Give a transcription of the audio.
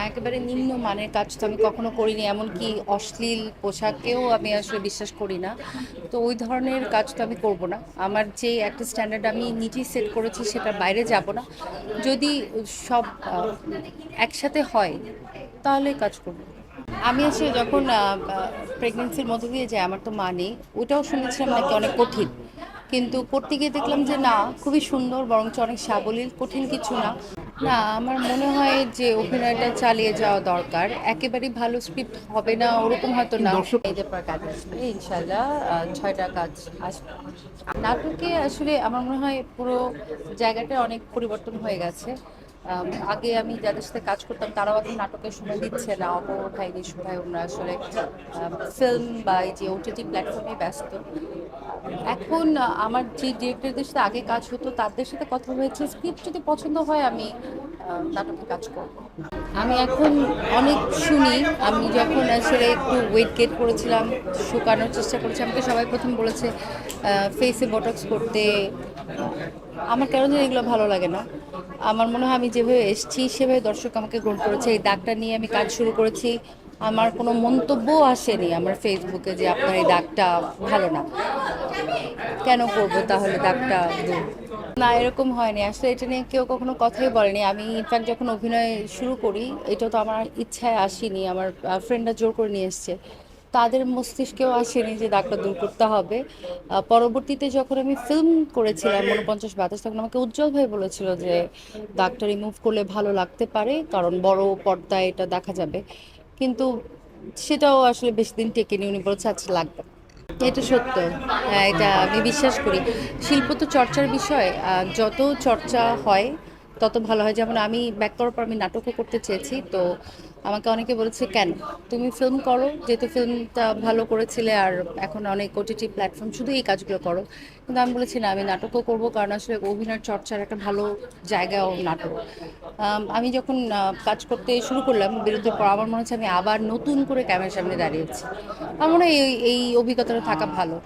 না একেবারে নিম্ন মানের কাজ তো আমি কখনো করিনি, এমনকি অশ্লীল পোশাকেও আমি আসলে বিশ্বাস করি না। তো ওই ধরনের কাজ তো আমি করব না। আমার যে একটা স্ট্যান্ডার্ড আমি নিজেই সেট করেছি সেটার বাইরে যাব না। যদি সব একসাথে হয় তাহলে কাজ করব। আমি আসলে যখন প্রেগনেন্সির মধ্যে দিয়ে যাই, আমার তো মা নেই, ওটাও শুনেছিলাম নাকি অনেক কঠিন। কিন্তু করতে গিয়ে দেখলাম যে না, খুবই সুন্দর, বরঞ্চ অনেক সাবলীল, কঠিন কিছু না। না আমার মনে হয় যে অভিনয়টা চালিয়ে যাওয়া দরকার। একেবারেই ভালো স্ক্রিপ্ট হবে না ওরকম হয়তো না। ঈদের পর কাজ আসবে ইনশাল্লাহ ছয়টা কাজ আসবে নাটকে আসলে আমার মনে হয় পুরো জায়গাটা অনেক পরিবর্তন হয়ে গেছে। আগে আমি যাদের সাথে কাজ করতাম তারাও এখন নাটকের সময় দিচ্ছে না। অপর ভাই ভাই ওনারা আসলে ফিল্ম বা এই যে ওটিটি প্ল্যাটফর্মে ব্যস্ত। এখন আমার যে ডিরেক্টরদের সাথে আগে কাজ হতো, তাদের সাথে কথা হয়েছে। স্ক্রিপ্ট যদি পছন্দ হয়, আমি নাটকে কাজ করব। আমি এখন অনেক শুনি। আমি যখন আসলে একটু ওয়েট গেট করেছিলাম, শুকানোর চেষ্টা করেছি, আমাকে সবাই প্রথম বলেছে ফেসে বটক্স করতে। আমার কেন যেন এগুলো ভালো লাগে না। আমার মনে হয় আমি যেভাবে এসেছি, সেভাবে দর্শক আমাকে গ্রহণ করেছে। এই দাগটা নিয়ে আমি কাজ শুরু করেছি। আমার কোনো মন্তব্য আসেনি আমার ফেসবুকে যে, আপনার এই দাগটা ভালো না। কেন করব তাহলে দাগটা? না, এরকম হয়নি। আসলে এটা নিয়ে কেউ কখনো কথাই বলেনি। আমি ইনফ্যাক্ট যখন অভিনয় শুরু করি, এটা তো আমার ইচ্ছায় আসেনি। আমার ফ্রেন্ডরা জোর করে নিয়ে এসছে। তাদের মস্তিষ্কেও আসেনি যে, দাগটা দূর করতে হবে। পরবর্তীতে যখন আমি ফিল্ম করেছিলাম, উনপঞ্চাশ বাতাস, তখন আমাকে উজ্জ্বল ভাই বলেছিল যে, দাগটা রিমুভ করলে ভালো লাগতে পারে, কারণ বড় পর্দায় এটা দেখা যাবে। কিন্তু সেটাও আসলে বেশি দিন টেকেনি উনি বলছে আচ্ছা লাগবে। এটা সত্য। হ্যাঁ এটা আমি বিশ্বাস করি। শিল্প তো চর্চার বিষয় যত চর্চা হয়, তত ভালো হয়। যেমন আমি ব্যাক করার পর আমি নাটকও করতে চেয়েছি, তো আমাকে অনেকে বলেছে, কেন? তুমি ফিল্ম করো, যেহেতু ফিল্মটা ভালো করেছিলে আর এখন অনেক ওটিটি প্ল্যাটফর্ম শুধু এই কাজগুলো করো। কিন্তু আমি বলেছি, না, আমি নাটকও করব কারণ আসলে অভিনয় চর্চার একটা ভালো জায়গাও নাটক। আমি যখন কাজ করতে শুরু করলাম বিরুদ্ধে পর আমার মনে হচ্ছে আমি আবার নতুন করে ক্যামেরার সামনে দাঁড়িয়েছি। আমার মনে হয় এই অভিজ্ঞতাটা থাকা ভালো।